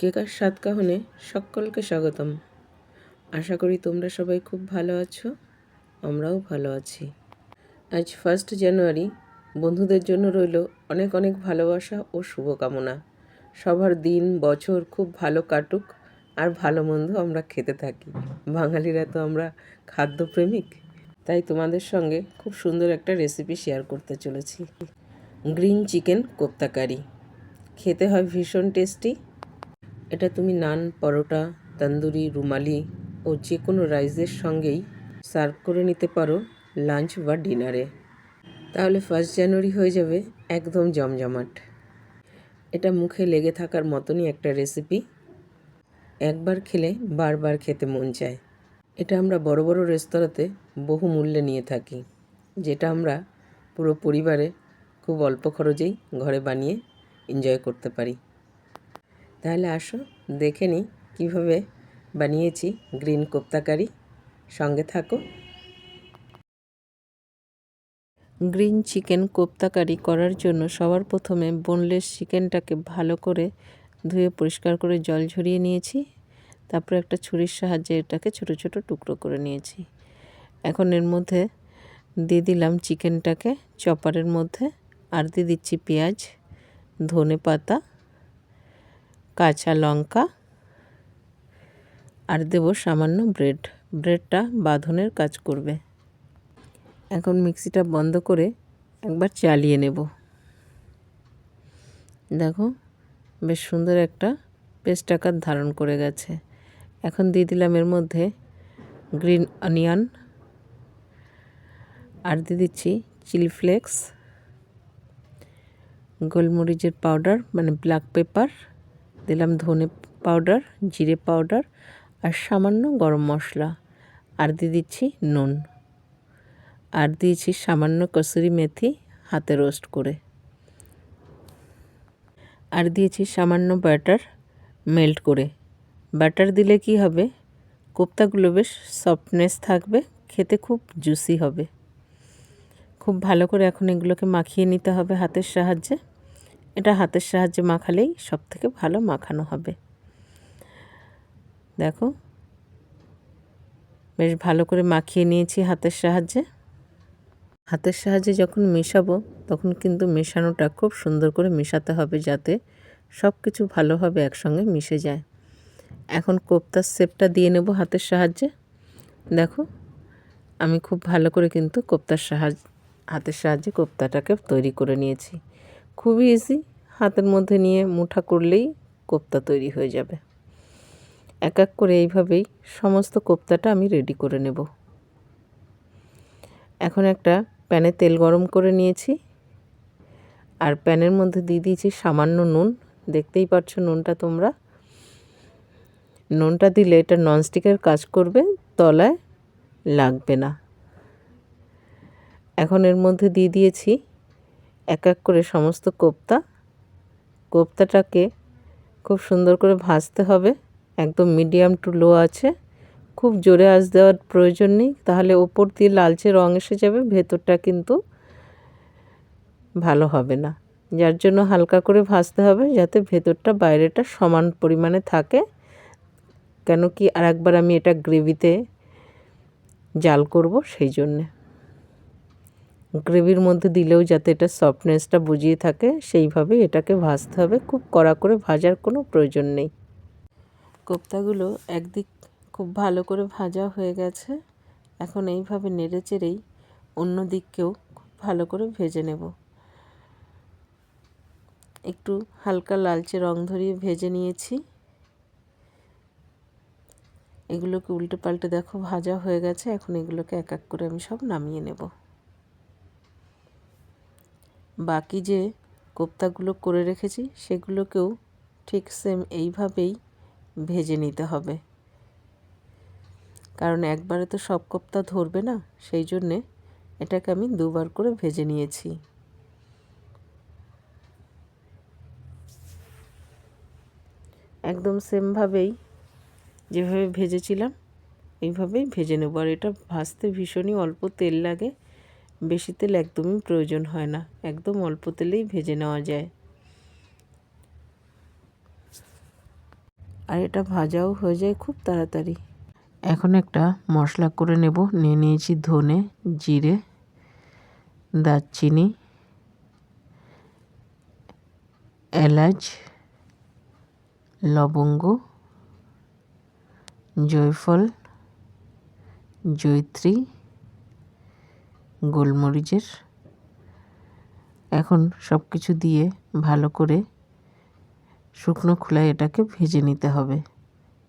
কেকার স্বাদ কাহনে সকলকে স্বাগতম। আশা করি তোমরা সবাই খুব ভালো আছো, আমরাও ভালো আছি। আজ ফার্স্ট জানুয়ারি বন্ধুদের জন্য রইল অনেক অনেক ভালোবাসা ও শুভকামনা। সবার দিন, বছর খুব ভালো কাটুক আর ভালো মন্দ আমরা খেতে থাকি। বাঙালিরা তো আমরা খাদ্যপ্রেমিক। তাই তোমাদের সঙ্গে খুব সুন্দর একটা রেসিপি শেয়ার করতে চলেছি। গ্রিন চিকেন কোপ্তা কারি খেতে হয় ভীষণ টেস্টি এটা তুমি নান, পরোটা, তন্দুরি, রুমালি ও যে কোনো রাইসের সঙ্গেই সার্ভ করে নিতে পারো লাঞ্চ বা ডিনারে। তাহলে ফার্স্ট জানুয়ারি হয়ে যাবে একদম জমজমাট। এটা মুখে লেগে থাকার মতনই একটা রেসিপি। একবার খেলে বারবার খেতে মন চায়। এটা আমরা বড় বড় রেস্তোরাঁতে বহু মূল্যে নিয়ে থাকি, যেটা আমরা পুরো পরিবারে খুব অল্প খরচেই ঘরে বানিয়ে এনজয় করতে পারি। তাহলে আসো, দেখে নিই কীভাবে বানিয়েছি গ্রিন কোপ্তা কারি। সঙ্গে থাকো। গ্রিন চিকেন কোপ্তা কারি করার জন্য সবার প্রথমে বোনলেস চিকেনটাকে ভালো করে ধুয়ে পরিষ্কার করে জল ঝরিয়ে নিয়েছি। তারপরে একটা ছুরির সাহায্যে এটাকে ছোট ছোট টুকরো করে নিয়েছি। এখন এর মধ্যে দিয়ে দিলাম চিকেনটাকে চপারের মধ্যে। আর দিয়ে দিচ্ছি পেঁয়াজ ধনে পাতা কাঁচা লঙ্কা আর দেব সামান্য ব্রেড। ব্রেডটা বাঁধনের কাজ করবে। এখন মিক্সিটা বন্ধ করে একবার চালিয়ে নেব। দেখো, বেশ সুন্দর একটা পেস্ট আকার ধারণ করে গেছে। এখন দিয়ে দিলাম এর মধ্যে গ্রিন অনিয়ন আর দিয়ে দিচ্ছি চিলি ফ্লেক্স, গোলমরিচের পাউডার মানে ব্ল্যাক পেপার দিলাম ধনে পাউডার জিরে পাউডার আর সামান্য গরম মশলা। আর দিয়ে দিচ্ছি নুন। আর দিয়েছি সামান্য কসুরি মেথি হাতে রোস্ট করে। আর দিয়েছি সামান্য ব্যাটার মেল্ট করে। ব্যাটার দিলে কি হবে? কোপ্তাগুলো বেশ সফটনেস থাকবে, খেতে খুব জুসি হবে। খুব ভালো করে এখন এগুলোকে মাখিয়ে নিতে হবে হাতের সাহায্যে। এটা হাতের সাহায্যে মাখালেই সব থেকে ভালো মাখানো হবে। দেখো। বেশ ভালো করে মাখিয়ে নিয়েছি হাতের সাহায্যে। হাতের সাহায্যে যখন মেশাবো, তখন কিন্তু মেশানোটা খুব সুন্দর করে মেশাতে হবে যাতে সব কিছু ভালোভাবে একসঙ্গে মিশে যায়। এখন কোপ্তার শেপটা দিয়ে নেব হাতের সাহায্যে। দেখো, আমি খুব ভালো করে কিন্তু কোপ্তার সাহায্য, হাতের সাহায্যে কোপ্তাটাকে তৈরি করে নিয়েছি। খুবই ইজি হাতের মধ্যে নিয়ে মুঠা করলেই কোপ্তা তৈরি হয়ে যাবে। এক এক করে এইভাবেই সমস্ত কোপ্তাটা আমি রেডি করে নেব। এখন একটা প্যানে তেল গরম করে নিয়েছি। আর প্যানের মধ্যে দিয়ে দিয়েছি সামান্য নুন। দেখতেই পাচ্ছ নুনটা তোমরা? নুনটা দিলে এটা ননস্টিকের কাজ করবে, তলায় লাগবে না। এখন এর মধ্যে দিয়ে দিয়েছি এক এক করে সমস্ত কোপ্তা। কোপ্তাটাকে খুব সুন্দর করে ভাজতে হবে। একদম মিডিয়াম টু লো আছে। খুব জোরে আঁচ দেওয়ার প্রয়োজন নেই। তাহলে ওপর দিয়ে লালচে রং এসে যাবে, ভেতরটা কিন্তু ভালো হবে না। যার জন্য হালকা করে ভাজতে হবে যাতে ভেতরটা বাইরেটা সমান পরিমাণে থাকে। কেন কি আর একবার আমি এটা গ্রেভিতে জাল করব সেই জন্যে। গ্রেভির মধ্যে দিলেও যাতে এটা সফটনেসটা বুঝিয়ে থাকে সেইভাবে এটাকে ভাজতে হবে। খুব কড়া করে ভাজার কোনো প্রয়োজন নেই। কোপ্তাগুলো একদিক খুব ভালো করে ভাজা হয়ে গেছে। এখন এইভাবে নেড়ে চেড়েই অন্য দিককেও খুব ভালো করে ভেজে নেব। একটু হালকা লালচে রং ধরিয়ে ভেজে নিয়েছি। এগুলোকে উল্টে পাল্টে দেখো, ভাজা হয়ে গেছে। এখন এগুলোকে এক এক করে আমি সব নামিয়ে নেব। বাকি যে কোপ্তাগুলো করে রেখেছি, সেগুলোকেও ঠিক সেম এইভাবেই ভেজে নিতে হবে। কারণ একবারে তো সব কোপ্তা ধরবে না, সেই জন্যে এটাকে আমি দুবার করে ভেজে নিয়েছি। একদম সেমভাবেই যেভাবে ভেজেছিলাম, এইভাবেই ভেজে নেব। আর এটা ভাজতে ভীষণই অল্প তেল লাগে বেশি তেল একদমই প্রয়োজন হয় না। একদম অল্প তেলেই ভেজে নেওয়া যায়। আর এটা ভাজাও হয়ে যায় খুব তাড়াতাড়ি। এখন একটা মশলা করে নেব। নিয়ে নিয়েছি ধনে, জিরে, দারচিনি, এলাচ, লবঙ্গ, জয়ফল, জয়ত্রী গোলমরিচের। এখন সব কিছু দিয়ে ভালো করে শুকনো খোলায় এটাকে ভেজে নিতে হবে।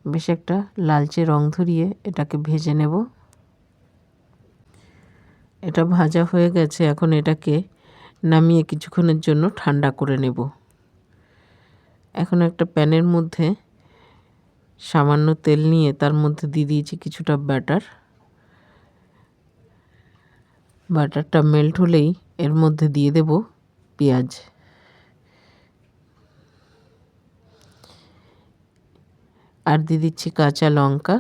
বেশ একটা লালচে রং ধরিয়ে এটাকে ভেজে নেব। এটা ভাজা হয়ে গেছে, এখন এটাকে নামিয়ে কিছুক্ষণের জন্য ঠান্ডা করে নেব। এখন একটা প্যানের মধ্যে সামান্য তেল নিয়ে তার মধ্যে দিয়ে দিয়েছি কিছুটা ব্যাটার। বাটারটা মেল্ট হলেই এর মধ্যে দিয়ে দেব পেঁয়াজ। আর দিয়ে দিচ্ছি কাঁচা লঙ্কা।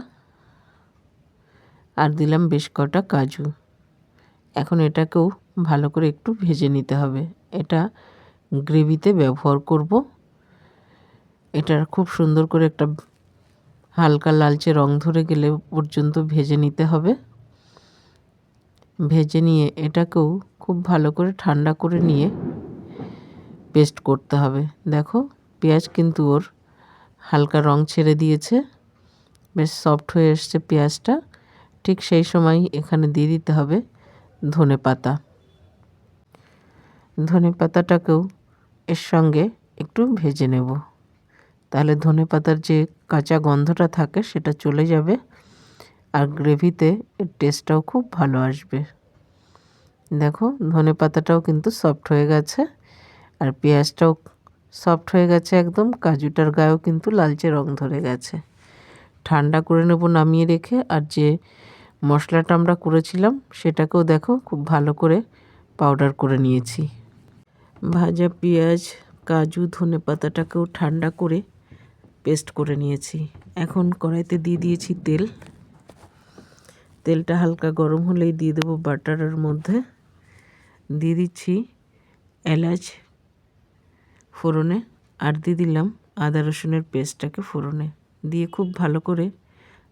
আর দিলাম বেশ কটা কাজু। এখন এটাকেও ভালো করে একটু ভেজে নিতে হবে। এটা গ্রেভিতে ব্যবহার করব। এটার খুব সুন্দর করে একটা হালকা লালচে রং ধরে গেলে পর্যন্ত ভেজে নিতে হবে। ভেজে নিয়ে এটাকেও খুব ভালো করে ঠান্ডা করে নিয়ে পেস্ট করতে হবে। দেখো, পেঁয়াজ কিন্তু ওর হালকা রং ছেড়ে দিয়েছে। বেশ সফট হয়ে এসছে পেঁয়াজটা। ঠিক সেই সময় এখানে দিয়ে দিতে হবে ধনে পাতা। ধনে পাতাটাকেও এর সঙ্গে একটু ভেজে নেব। তাহলে ধনে পাতার যে কাঁচা গন্ধটা থাকে সেটা চলে যাবে। আর গ্রেভিতে এর টেস্টটাও খুব ভালো আসবে। দেখো, ধনে পাতাটাও কিন্তু সফট হয়ে গেছে আর পেঁয়াজটাও সফট হয়ে গেছে একদম, কাজুটার গায়েও কিন্তু লালচে রং ধরে গেছে। ঠান্ডা করে নেব নামিয়ে রেখে আর যে মশলাটা আমরা করেছিলাম সেটাকেও দেখো, খুব ভালো করে পাউডার করে নিয়েছি। ভাজা পেঁয়াজ, কাজু, ধনে পাতাটাকেও ঠান্ডা করে পেস্ট করে নিয়েছি। এখন কড়াইতে দিয়ে দিয়েছি তেল। তেলটা হালকা গরম হলেই দিয়ে দেবো বাটারের মধ্যে। দিয়ে দিচ্ছি এলাচ ফোড়নে আর দিয়ে দিলাম আদা রসুনের পেস্টটাকে ফোড়নে। দিয়ে খুব ভালো করে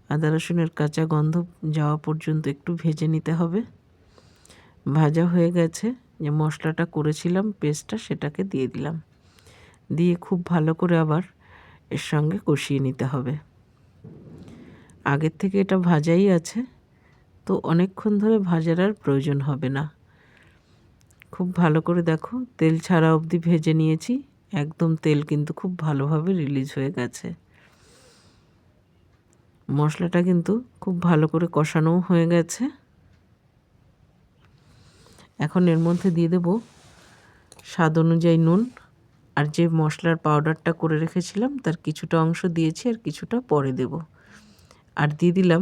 আদা রসুনের কাঁচা গন্ধ যাওয়া পর্যন্ত একটু ভেজে নিতে হবে। ভাজা হয়ে গেছে, যে মশলাটা করেছিলাম পেস্টটা সেটাকে দিয়ে দিলাম। দিয়ে খুব ভালো করে আবার এর সঙ্গে কষিয়ে নিতে হবে। আগের থেকে এটা ভাজাই আছে। তো অনেকক্ষণ ধরে ভাজার আর প্রয়োজন হবে না। খুব ভালো করে দেখো, তেল ছাড়া অবধি ভেজে নিয়েছি। একদম তেল কিন্তু খুব ভালোভাবে রিলিজ হয়ে গেছে। মশলাটা কিন্তু খুব ভালো করে কষানোও হয়ে গেছে। এখন এর মধ্যে দিয়ে দেব স্বাদ অনুযায়ী নুন। আর যে মশলার পাউডারটা করে রেখেছিলাম, তার কিছুটা অংশ দিয়েছি আর কিছুটা পরে দেব। আর দিয়ে দিলাম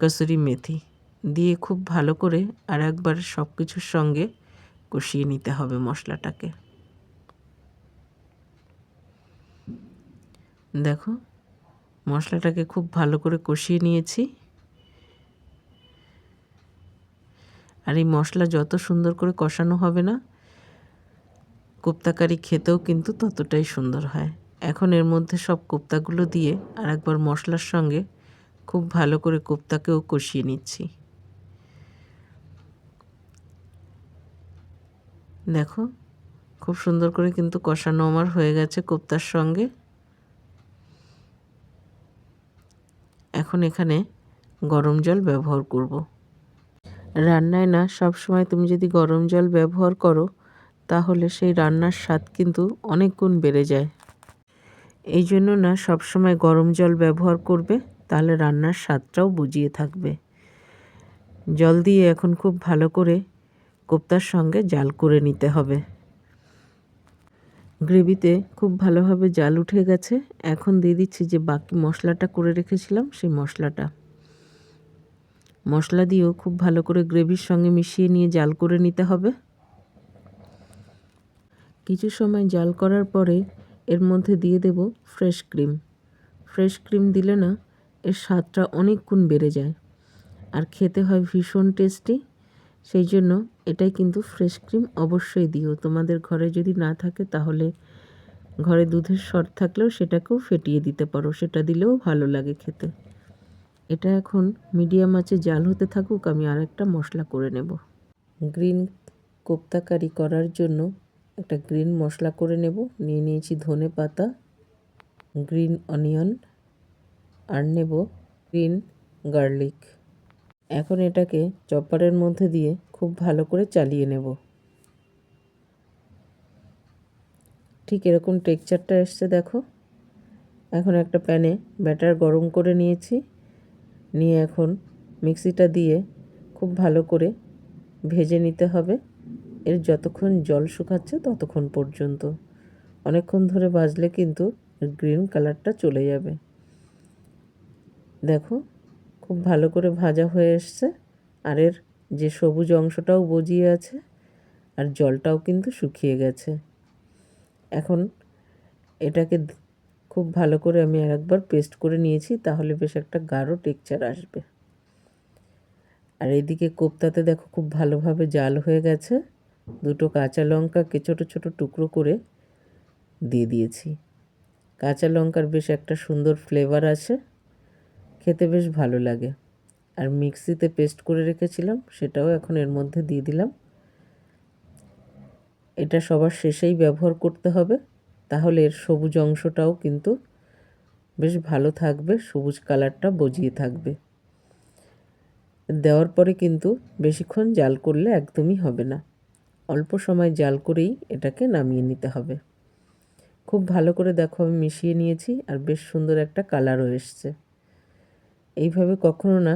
কসুরি মেথি দিয়ে খুব ভালো করে আর একবার সব কিছুর সঙ্গে কষিয়ে নিতে হবে মশলাটাকে। দেখো, মশলাটাকে খুব ভালো করে কষিয়ে নিয়েছি। আর এই মশলা যত সুন্দর করে কষানো হবে না, কোপ্তাকারি খেতেও কিন্তু ততটাই সুন্দর হয়। এখন এর মধ্যে সব কোপ্তাগুলো দিয়ে আর একবার মশলার সঙ্গে খুব ভালো করে কোপ্তাকেও কষিয়ে নিচ্ছি। দেখো, খুব সুন্দর করে কিন্তু কষানো আমার হয়ে গেছে কোপ্তার সঙ্গে। এখন এখানে গরম জল ব্যবহার করব। রান্নায় না সব সময় তুমি যদি গরম জল ব্যবহার করো, তাহলে সেই রান্নার স্বাদ কিন্তু অনেক গুণ বেড়ে যায়। এই জন্য না সব সময় গরম জল ব্যবহার করবে। তাহলে রান্নার স্বাদটাও বুঝিয়ে থাকবে। জল দিয়ে এখন খুব ভালো করে কোপ্তার সঙ্গে জাল করে নিতে হবে। গ্রেভিতে খুব ভালোভাবে জাল উঠে গেছে। এখন দিয়ে দিচ্ছি যে বাকি মশলাটা করে রেখেছিলাম সেই মশলাটা। মশলা দিয়েও খুব ভালো করে গ্রেভির সঙ্গে মিশিয়ে নিয়ে জাল করে নিতে হবে। কিছু সময় জাল করার পরে এর মধ্যে দিয়ে দেব ফ্রেশ ক্রিম। ফ্রেশ ক্রিম দিলে না এর স্বাদটা অনেক গুণ বেড়ে যায়। আর খেতে হয় ভীষণ টেস্টি সেই জন্য এটাই কিন্তু ফ্রেশ ক্রিম অবশ্যই দিও। তোমাদের ঘরে যদি না থাকে তাহলে ঘরে দুধের সর থাকলেও সেটাকেও ফেটিয়ে দিতে পারো, সেটা দিলেও ভালো লাগে খেতে। এটা এখন মিডিয়াম আছে জাল হতে থাকুক, আমি আর একটা মশলা করে নেব। গ্রিন কোপ্তা কারি করার জন্য একটা গ্রিন মশলা করে নেব। নিয়ে নিয়েছি ধনে পাতা গ্রিন অনিয়ন আর নেব গ্রিন গার্লিক। এখন এটাকে চপারের মধ্যে দিয়ে খুব ভালো করে চালিয়ে নেব। ঠিক এরকম টেক্সচারটা এসছে, দেখো। এখন একটা প্যানে ব্যাটার গরম করে নিয়েছি। নিয়ে এখন মিক্সিটা দিয়ে খুব ভালো করে ভেজে নিতে হবে। এর যতক্ষণ জল শুকাচ্ছে ততক্ষণ পর্যন্ত। অনেকক্ষণ ধরে ভাজলে কিন্তু গ্রিন কালারটা চলে যাবে। দেখো, খুব ভালো করে ভাজা হয়ে এসছে। আর এর যে সবুজ অংশটাও বজিয়ে আছে, আর জলটাও কিন্তু শুকিয়ে গেছে। এখন এটাকে খুব ভালো করে আমি আর একবার পেস্ট করে নিয়েছি, তাহলে বেশ একটা গাঢ় টেক্সচার আসবে। আর এইদিকে কোপ্তাতে দেখো খুব ভালোভাবে জাল হয়ে গেছে। দুটো কাঁচা লঙ্কাকে ছোটো ছোটো টুকরো করে দিয়ে দিয়েছি। কাঁচা লঙ্কার বেশ একটা সুন্দর ফ্লেভার আছে। খেতে বেশ ভালো লাগে। আর মিক্সিতে পেস্ট করে রেখেছিলাম, সেটাও এখন এর মধ্যে দিয়ে দিলাম। এটা সবার শেষেই ব্যবহার করতে হবে, তাহলে এর সবুজ অংশটাও কিন্তু বেশ ভালো থাকবে, সবুজ কালারটা বজিয়ে থাকবে। দেওয়ার পরে কিন্তু বেশিক্ষণ জাল করলে একদমই হবে না। অল্প সময় জাল করেই এটাকে নামিয়ে নিতে হবে। খুব ভালো করে দেখো, আমি মিশিয়ে নিয়েছি, আর বেশ সুন্দর একটা কালারও এসছে। এইভাবে কখনো না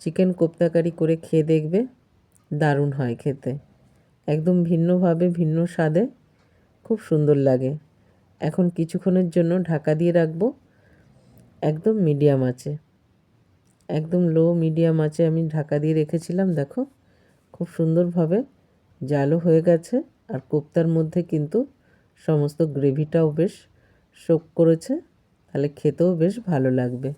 চিকেন কোপ্তাকারি করে খেয়ে দেখবে দারুণ হয় খেতে। একদম ভিন্নভাবে, ভিন্ন স্বাদে খুব সুন্দর লাগে। এখন কিছুক্ষণের জন্য ঢাকা দিয়ে রাখব। একদম মিডিয়াম আছে একদম লো মিডিয়াম আছে আমি ঢাকা দিয়ে রেখেছিলাম, দেখো। খুব সুন্দরভাবে জালও হয়ে গেছে আর কোপ্তার মধ্যে কিন্তু সমস্ত গ্রেভিটাও বেশ শোক করেছে। তাহলে খেতেও বেশ ভালো লাগবে।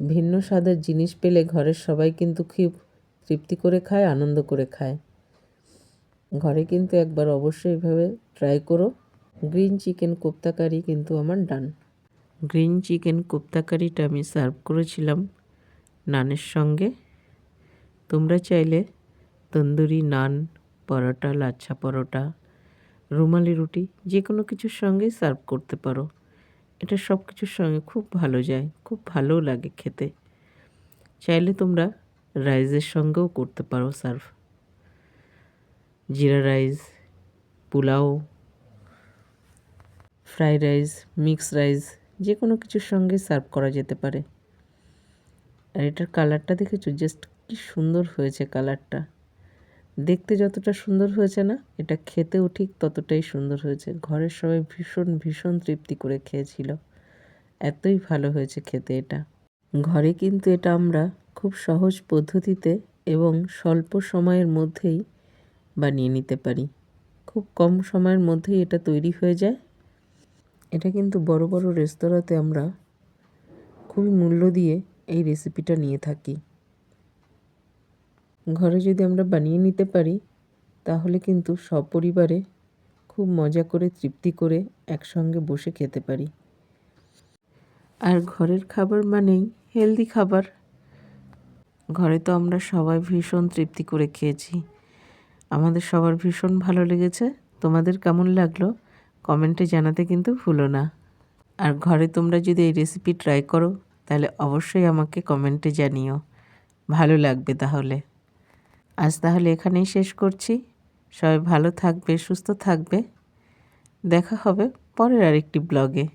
ভিন্ন স্বাদের জিনিস পেলে ঘরের সবাই কিন্তু খুব তৃপ্তি করে খায়, আনন্দ করে খায়। ঘরে কিন্তু একবার অবশ্যই এভাবে ট্রাই করো। গ্রিন চিকেন কোপ্তা কারি কিন্তু আমার ডান গ্রিন চিকেন কোপ্তা কারিটা আমি সার্ভ করেছিলাম নানের সঙ্গে। তোমরা চাইলে তন্দুরি, নান, পরোটা, লাচ্ছা পরোটা, রুমালি রুটি যে কোনো কিছুর সঙ্গে সার্ভ করতে পারো। এটা সব কিছুর সঙ্গে খুব ভালো যায়, খুব ভালোও লাগে খেতে। চাইলে তোমরা রাইসের সঙ্গেও করতে পারো serve. Jeera rice, pulao, fried rice mix rice যে কোনো কিছুর সঙ্গে সার্ভ করা যেতে পারে। আর এটার কালারটা দেখেছ? জাস্ট কি সুন্দর হয়েছে কালারটা। দেখতে যতটা সুন্দর হয়েছে না, এটা খেতেও ঠিক ততটাই সুন্দর হয়েছে। ঘরের সবাই ভীষণ ভীষণ তৃপ্তি করে খেয়েছিল। এতই ভালো হয়েছে খেতে এটা। ঘরে কিন্তু এটা আমরা খুব সহজ পদ্ধতিতে এবং স্বল্প সময়ের মধ্যেই বানিয়ে নিতে পারি। খুব কম সময়ের মধ্যেই এটা তৈরি হয়ে যায়। এটা কিন্তু বড় বড় রেস্তোরাঁতে আমরা খুবই মূল্য দিয়ে এই রেসিপিটা নিয়ে থাকি। ঘরে যদি আমরা বানিয়ে নিতে পারি, তাহলে কিন্তু সপরিবারে খুব মজা করে, তৃপ্তি করে একসঙ্গে বসে খেতে পারি। আর ঘরের খাবার মানেই হেলদি খাবার। ঘরে তো আমরা সবাই ভীষণ তৃপ্তি করে খেয়েছি। আমাদের সবার ভীষণ ভালো লেগেছে। তোমাদের কেমন লাগল? কমেন্টে জানাতে কিন্তু ভুলো না। আর ঘরে তোমরা যদি এই রেসিপি ট্রাই করো, তাহলে অবশ্যই আমাকে কমেন্টে জানিও। ভালো লাগবে তাহলে। আজ তাহলে এখানেই শেষ করছি। সবাই ভালো থাকবে, সুস্থ থাকবে। দেখা হবে পরের আরেকটি ব্লগে।